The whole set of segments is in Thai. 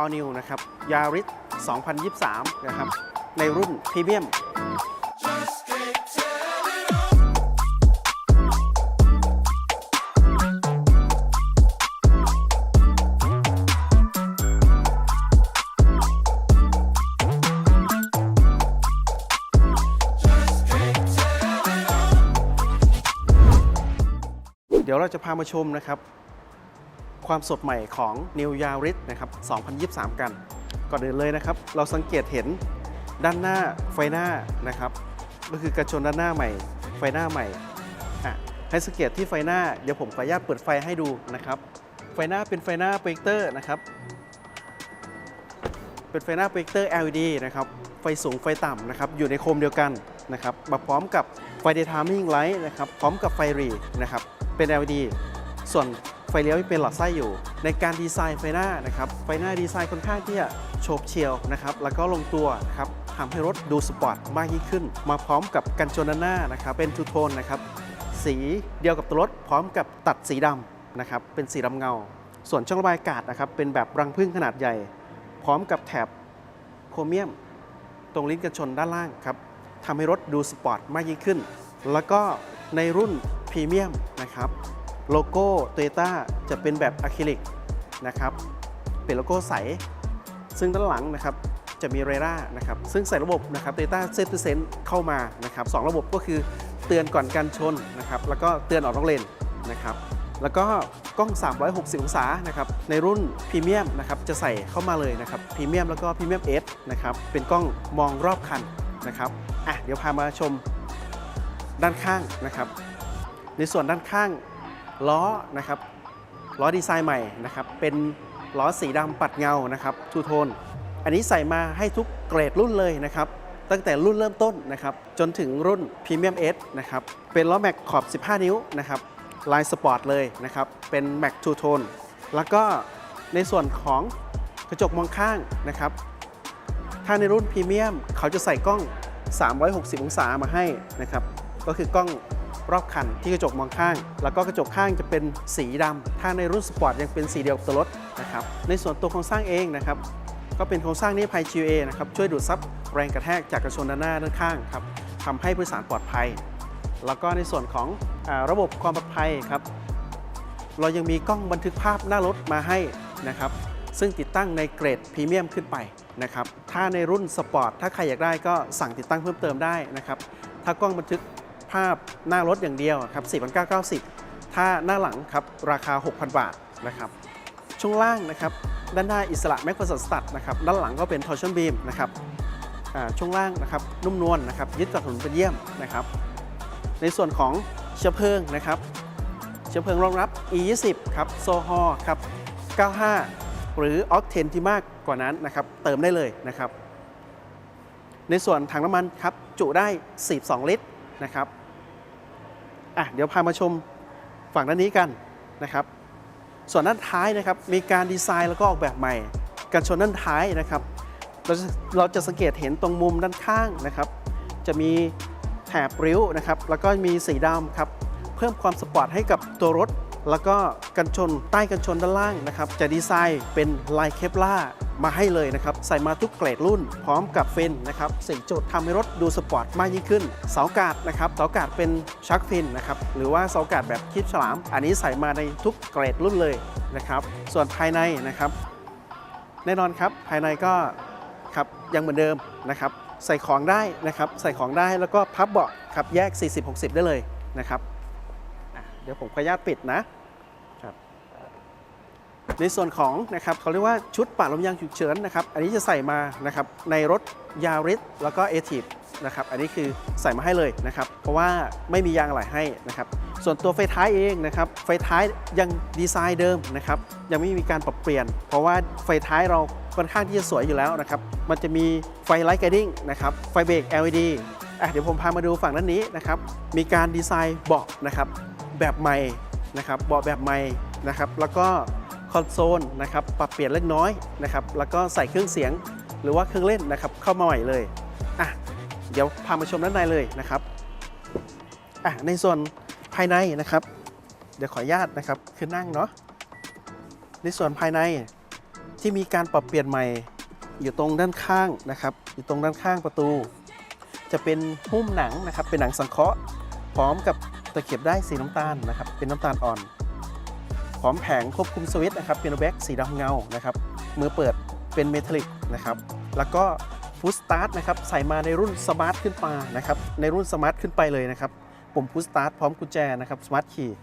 All New นะครับ Yaris 2023 นะครับ ในรุ่นพรีเมียมเดี๋ยวเราจะพามาชมนะครับ ความสดใหม่ของ New Yaris นะครับ 2023 กัน ก่อนอื่นเลยนะครับ เราสังเกตเห็นด้านหน้าไฟหน้านะครับ ก็คือกระชนด้านหน้าใหม่ ไฟหน้าใหม่ให้สังเกตที่ไฟหน้า เดี๋ยวผมขออนุญาตเปิดไฟให้ดูนะครับ ไฟหน้าเป็นไฟหน้าโปรเจคเตอร์นะครับ เป็นไฟหน้าโปรเจคเตอร์ LED นะครับ ไฟสูงไฟต่ำนะครับ อยู่ในโคมเดียวกันนะครับมาพร้อมกับไฟ daytiming light นะครับ พร้อมกับไฟรีนะครับ เป็น LED ส่วน ฟเลี้ยวที่เป็นหลอดไส้อยู่ ในการดีไซน์ไฟหน้านะครับไฟหน้าดีไซน์ค่อนข้างที่จะโฉบเฉี่ยวนะครับแล้วก็ลงตัวนะครับทำให้รถดูสปอร์ตมากยิ่งขึ้น มาพร้อมกับกันชนด้านหน้านะครับเป็นทูโทนนะครับสีเดียวกับตัวรถพร้อมกับตัดสีดำนะครับเป็นสีดำเงา ส่วนช่องระบายอากาศนะครับเป็นแบบรังผึ้งขนาดใหญ่ พร้อมกับแถบโครเมียม ตรงลิ้นกันชนด้านล่างครับทำให้รถดูสปอร์ตมากยิ่งขึ้น แล้วก็ในรุ่นพรีเมียมนะครับ โลโก้โตโยต้าจะเป็นแบบอะคริลิกนะครับเป็นโลโก้ใส ซึ่งด้านหลังนะครับจะมีเรดาร์นะครับซึ่งใส่ระบบนะครับโตโยต้าเซฟตี้เซนเข้ามานะครับสองระบบก็คือเตือนก่อนการชนนะครับแล้วก็เตือนออกนอกเลนนะครับแล้วก็กล้อง 360 องศานะครับในรุ่นพรีเมียมนะครับจะใส่เข้ามาเลยนะครับพรีเมียมแล้วก็พรีเมียมเอสนะครับเป็นกล้องมองรอบคันนะครับอะเดี๋ยวพามาชมด้านข้างนะครับ ในส่วนด้านข้าง ล้อนะครับล้อดีไซน์ใหม่นะครับเป็นล้อสีดำปัดเงานะครับทูโทนอันนี้ใส่มาให้ทุกเกรดรุ่นเลยนะครับตั้งแต่รุ่นเริ่มต้นนะครับจนถึงรุ่นพรีเมียมเอสนะครับเป็นล้อแม็กขอบ 15 นิ้วนะครับลายสปอร์ตเลยนะครับเป็นแม็กทูโทนแล้วก็ในส่วนของกระจกมองข้างนะครับถ้าในรุ่นพรีเมียมเขาจะใส่กล้อง 360 องศามาให้นะครับก็คือกล้อง รอบคันที่กระจกมองข้าง แล้วก็กระจกข้างจะเป็นสีดำถ้าในรุ่นสปอร์ตยังเป็นสีเดียวกับตัวรถนะครับในส่วนตัวโครงสร้างเองนะครับก็เป็นโครงสร้างนิรภัย GA นะครับช่วยดูดซับแรงกระแทกจากกระชนด้านหน้าด้านข้างครับทำให้ผู้โดยสารปลอดภัย แล้วก็ในส่วนของอระบบความปลอดภัยครับเรายังมีกล้องบันทึกภาพหน้ารถมาให้นะครับซึ่งติดตั้งในเกรดพรีเมียมขึ้นไปนะครับถ้าในรุ่นสปอร์ตถ้าใครอยากได้ก็สั่งติดตั้งเพิ่มเติมได้นะครับถ้ากล้องบันทึก ภาพหน้ารถอย่างเดียวครับ4,990 ถ้าหน้าหลังครับราคา 6,000 บาทนะครับ ช่วงล่างนะครับ ด้านหน้าอิสระแม็กซ์สตัดนะครับ ด้านหลังก็เป็นทอร์ชันบีมนะครับช่วงล่างนะครับนุ่มนวลนะครับยึดกับถนนเป็นเยี่ยมนะครับ ในส่วนของเชื้อเพลิงนะครับ เชื้อเพลิงรองรับ E20 ครับโซฮอครับ 95 หรือออกเทนที่มากกว่านั้นนะครับ เติมได้เลยนะครับ ในส่วนถังน้ำมันครับจุได้ 42 ลิตรนะครับ อะเดี๋ยวพามาชมฝั่งด้านนี้กันนะครับ ส่วนด้านท้ายนะครับมีการดีไซน์แล้วก็ออกแบบใหม่กันชนด้านท้ายนะครับ เราจะเราจะสังเกตเห็นตรงมุมด้านข้างนะครับ จะมีแถบริ้วนะครับ แล้วก็มีสีดำครับ เพิ่มความสปอร์ตให้กับตัวรถ แล้วก็กันชนใต้กันชนด้านล่างนะครับ จะดีไซน์เป็นลายเคปล่า มาให้เลยนะครับ ใส่มาทุกเกรดรุ่น พร้อมกับเฟนนะครับสีจุดทำให้รถดูสปอร์ตมากยิ่งขึ้น เสากาดนะครับเสากาดเป็นชักฟินนะครับหรือว่าเสากาดแบบคิดฉลาม อันนี้ใส่มาในทุกเกรดรุ่นเลยนะครับ ส่วนภายในนะครับ แน่นอนครับภายในก็ครับยังเหมือนเดิมนะครับ ใส่ของได้นะครับ ใส่ของได้แล้วก็พับเบาะครับแยก 40-60 ได้เลยนะครับเดี๋ยวผมขออนุญาตปิดนะ ในส่วนของนะครับเขาเรียกว่าชุดปัดลมยางฉุกเฉินนะครับอันนี้จะใส่มานะครับในรถยาริสแล้วก็เอทีฟนะครับอันนี้คือใส่มาให้เลยนะครับ เพราะว่าไม่มียางอะไหล่ให้นะครับ ส่วนตัวไฟท้ายเองนะครับ ไฟท้ายยังดีไซน์เดิมนะครับ ยังไม่มีการปรับเปลี่ยน เพราะว่าไฟท้ายเราค่อนข้างที่จะสวยอยู่แล้วนะครับ มันจะมีไฟไลท์ไกดิ้งนะครับ ไฟเบรก LED อะเดี๋ยวผมพามาดูฝั่งด้านนี้นะครับ มีการดีไซน์เบาะนะครับแบบใหม่นะครับ เบาะแบบใหม่นะครับ แล้วก็ คอนโซลนะครับปรับเปลี่ยนเล็กน้อยนะครับแล้วก็ใส่เครื่องเสียงหรือว่าเครื่องเล่นนะครับเข้ามาใหม่เลยอะเดี๋ยวพามาชมด้านในเลยนะครับอะในส่วนภายในนะครับ เดี๋ยวขออนุญาตนะครับคือนั่งเนาะในส่วนภายในที่มีการปรับเปลี่ยนใหม่อยู่ตรงด้านข้างนะครับ อยู่ตรงด้านข้างประตู จะเป็นหุ้มหนังนะครับเป็นหนังสังเคราะห์พร้อมกับตะเข็บได้สีน้ำตาลนะครับ เป็นน้ำตาลอ่อน พร้อมแผงควบคุมสวิตช์นะครับเป็นแบ็กสีดำเงานะครับมือเปิดเป็นเมทัลลิกนะครับแล้วก็พุชสตาร์ทนะครับใส่มาในรุ่นสมาร์ทขึ้นมานะครับในรุ่นสมาร์ทขึ้นไปเลยนะครับปุ่มพุชสตาร์ทพร้อมกุญแจนะครับสมาร์ทคีย์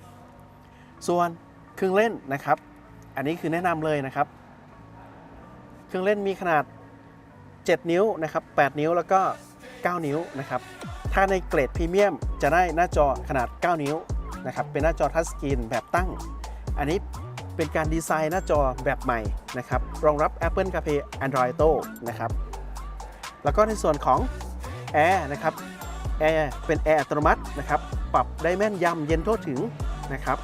ส่วนเครื่องเล่นนะครับ อันนี้คือแนะนำเลยนะครับ เครื่องเล่นมีขนาด 7 นิ้วนะครับ8นิ้วแล้วก็ 9 นิ้วนะครับถ้าในเกรดพรีเมียมจะได้หน้าจอขนาด 9 นิ้วนะครับเป็นหน้าจอทัชสกรีนแบบตั้ง อันนี้เป็นการดีไซน์หน้าจอแบบใหม่นะครับ รองรับ Apple CarPlay Android Auto นะครับ แล้วก็ในส่วนของ Air นะครับ Air เป็น Air อัตโนมัตินะครับ ปรับได้แม่นยำเย็นทั่วถึงนะครับ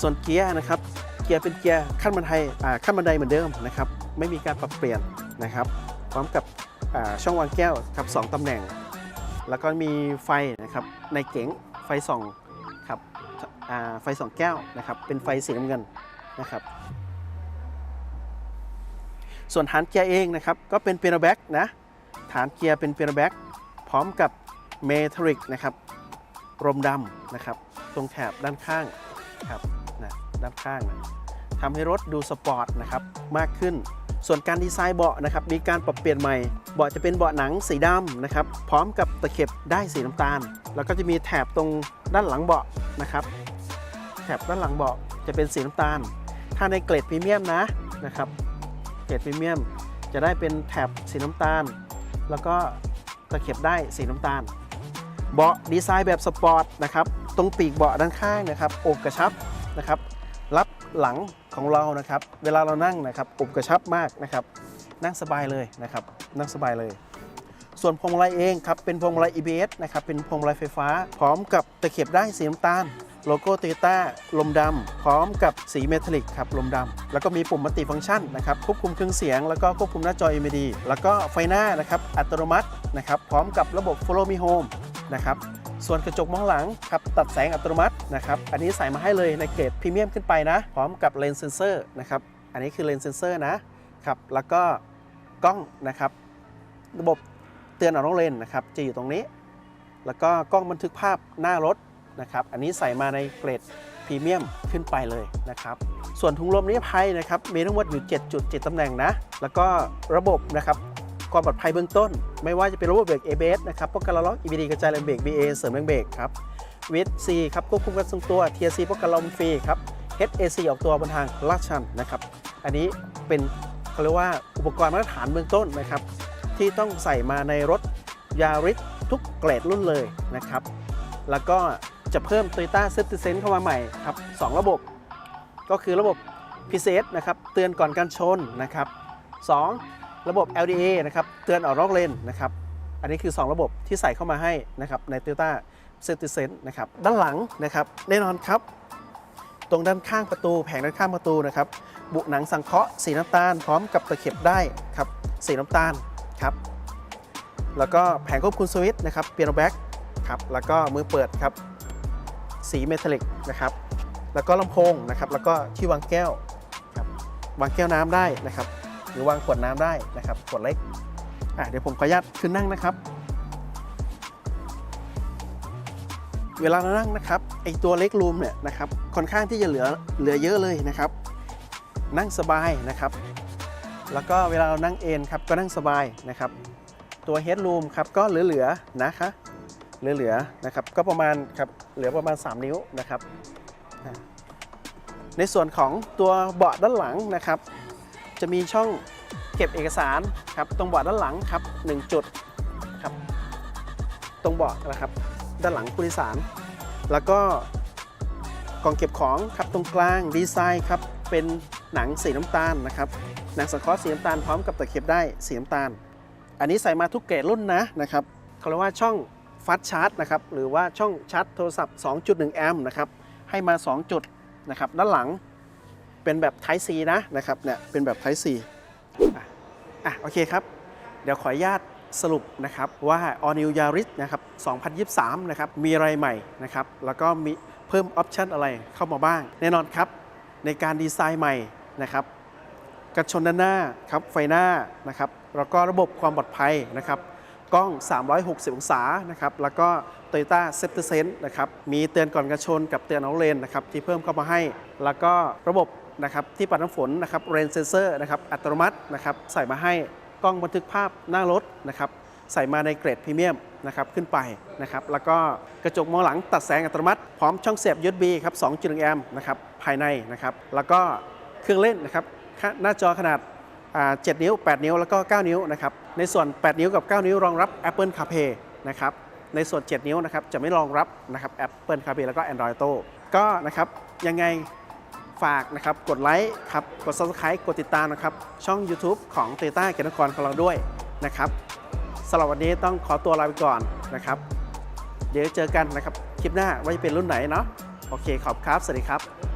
ส่วนเกียร์นะครับ เกียร์เป็นเกียร์ขั้นบันไดขั้นบันไดเหมือนเดิมนะครับ ไม่มีการปรับเปลี่ยนนะครับ พร้อมกับช่องวางแก้วครับ2ตำแหน่ง แล้วก็มีไฟนะครับในเก๋งไฟส่อง ไฟสองแก้วนะครับเป็นไฟสีน้ำเงินนะครับส่วนฐานเกียร์เองนะครับก็เป็นเปียโนแบ็กนะฐานเกียร์เป็นเปียโนแบ็กพร้อมกับเมทัลิกนะครับรมดำนะครับตรงแถบด้านข้างครับนะด้านข้างนะทำให้รถดูสปอร์ตนะครับมากขึ้น ส่วนการดีไซน์เบาะนะครับมีการปรับเปลี่ยนใหม่เบาะจะเป็นเบาะหนังสีดำนะครับพร้อมกับตะเข็บได้สีน้ำตาล แล้วก็จะมีแถบตรงด้านหลังเบาะนะครับ แถบด้านหลังเบาะจะเป็นสีน้ำตาล ถ้าในเกรดพรีเมียมนะนะครับเกรดพรีเมียมจะได้เป็นแถบสีน้ำตาล แล้วก็ตะเข็บได้สีน้ำตาล เบาะดีไซน์แบบสปอร์ตนะครับตรงปีกเบาะด้านข้างนะครับอกกระชับนะครับรับหลังของเรานะครับ เวลาเรานั่งนะครับอกกระชับมากนะครับ นั่งสบายเลยนะครับ นั่งสบายเลย ส่วนพวงมาลัยเองครับเป็นพวงมาลัย EBS นะครับเป็นพวงมาลัยไฟฟ้า พร้อมกับตะเข็บได้สีน้ำตาล โลโก้โตโยต้าลมดำ พร้อมกับสีเมทัลลิกครับลมดำ แล้วก็มีปุ่มมัลติฟังก์ชันนะครับควบคุมเครื่องเสียง แล้วก็ควบคุมหน้าจอ LED แล้วก็ไฟหน้านะครับอัตโนมัตินะครับพร้อมกับระบบ Follow Me Home นะครับส่วนกระจกมองหลังครับตัดแสงอัตโนมัตินะครับอันนี้ใส่มาให้เลยในเกรดพรีเมียมขึ้นไปนะ พร้อมกับเลนส์เซนเซอร์นะครับอันนี้คือเลนส์เซนเซอร์นะครับแล้วก็กล้องนะครับ ระบบเตือนออกนอกเลนนะครับจะอยู่ตรงนี้ แล้วก็กล้องบันทึกภาพหน้ารถ นะครับ อันนี้ใส่มาในเกรดพรีเมียมขึ้นไปเลยนะครับ ส่วนถุงลมนิรภัยนะครับมีทั้งหมดอยู่ 7 จุด 7ตำแหน่งนะ แล้วก็ระบบนะครับความปลอดภัยเบื้องต้น ไม่ว่าจะเป็นระบบเบรก ABS นะครับป้องกันล้อล็อก EBD กระจายแรงเบรก BA เสริมแรงเบรกครับวิด C ครับควบคุมการทรงตัว TRC ป้องกันลมฟรีครับ HAC ออกตัวบนทางลาดชันนะครับ อันนี้เป็นเขาเรียกว่าอุปกรณ์มาตรฐานเบื้องต้นนะครับ ที่ต้องใส่มาในรถยาริสทุกเกรดรุ่นเลยนะครับ แล้วก็ จะเพิ่ม Toyota c i t i z e n เข้ามาใหม่ครับ2ระบบ ก็คือระบบพิเศษนะครับเตือนก่อนการชนนะครับ 2 ระบบ LDA นะครับเตือนออกนอกเลนนะครับอันนี้คือ 2 ระบบที่ใส่เข้ามาให้นะครับใน Toyota c i t i z e n นะครับด้านหลังนะครับแน่นอนครับ ตรงด้านข้างประตู แผงด้านข้างประตูนะครับบุหนังสังเคราะห์สีน้ำตาล พร้อมกับตะเข็บได้ครับสีน้ำตาลครับแล้วก็แผงควบคุมสวิตช์นะครับเปียโนแบ็กครับแล้วก็มือเปิดครับ สีเมทัลลิกนะครับ แล้วก็ลำโพงนะครับ แล้วก็ที่วางแก้วครับวางแก้วน้ำได้นะครับ หรือวางขวดน้ำได้นะครับขวดเล็กอะเดี๋ยวผมขออนุญาตขึ้นนั่งนะครับ เวลาเรานั่งนะครับไอตัวเล็กรูมเนี่ยนะครับค่อนข้างที่จะเหลือเหลือเยอะเลยนะครับ นั่งสบายนะครับ แล้วก็เวลาเรานั่งเอนครับก็นั่งสบายนะครับ ตัวเฮดรูมครับก็เหลือๆนะคะ เหลือๆนะครับก็ประมาณครับเหลือประมาณ 3 นิ้วนะครับ ในส่วนของตัวเบาะด้านหลังนะครับ จะมีช่องเก็บเอกสารครับตรงเบาะด้านหลังครับ1จุดครับตรงเบาะนะครับด้านหลังผู้โดยสาร แล้วก็กล่องเก็บของครับตรงกลางดีไซน์ครับเป็นหนังสีน้ำตาลนะครับหนังสังเคราะห์สีน้ำตาลพร้อมกับตะเข็บได้สีน้ำตาล อันนี้ใส่มาทุกเกรดรุ่นนะนะครับเขาเรียกว่าช่อง ฟัสชาร์จนะครับหรือว่าช่องชาร์จโทรศัพท์ 2.1 แอมป์นะครับให้มา 2 จุดนะครับด้านหลังเป็นแบบ Type C นะนะครับเนี่ยเป็นแบบ Type C อะอะโอเคครับ เดี๋ยวขออนุญาตสรุปนะครับว่า All New Yaris นะครับ 2023 นะครับมีอะไรใหม่นะครับแล้วก็มีเพิ่มออปชันอะไรเข้ามาบ้าง แน่นอนครับในการดีไซน์ใหม่นะครับกันชนด้านหน้าครับไฟหน้านะครับแล้วก็ระบบความปลอดภัยนะครับ กล้อง 360 องศานะครับแล้วก็ Toyota Safety Sense นะครับมีเตือนก่อนกันชนกับเตือนน้องเลนนะครับที่เพิ่มเข้ามาให้ แล้วก็ระบบนะครับที่ปัดน้ำฝนนะครับ Rain Sensor นะครับอัตโนมัตินะครับใส่มาให้กล้องบันทึกภาพหน้ารถนะครับใส่มาในเกรดพรีเมียมนะครับขึ้นไปนะครับแล้วก็กระจกมองหลังตัดแสงอัตโนมัติ พร้อมช่องเสียบ USB ครับ2.1แอมป์นะครับภายในนะครับแล้วก็เครื่องเล่นนะครับหน้าจอขนาด 7 นิ้ว 8 นิ้ว แล้วก็ 9 นิ้วนะครับ ในส่วน 8 นิ้วกับ 9 นิ้วรองรับ Apple CarPlay นะครับ ในส่วน 7 นิ้วนะครับจะไม่รองรับนะครับ Apple CarPlay แล้วก็ Android Auto ก็นะครับยังไงฝากนะครับกดไลค์ครับกด Subscribe กดติดตามนะครับช่อง YouTube ของ t o y o t a เกียรตินครของเราด้วยนะครับสำหรับวันนี้ต้องขอตัวลาไปก่อนนะครับ เดี๋ยวเจอกันนะครับคลิปหน้าว่าจะเป็นรุ่นไหนเนาะโอเคขอบคุณครับ สวัสดีครับ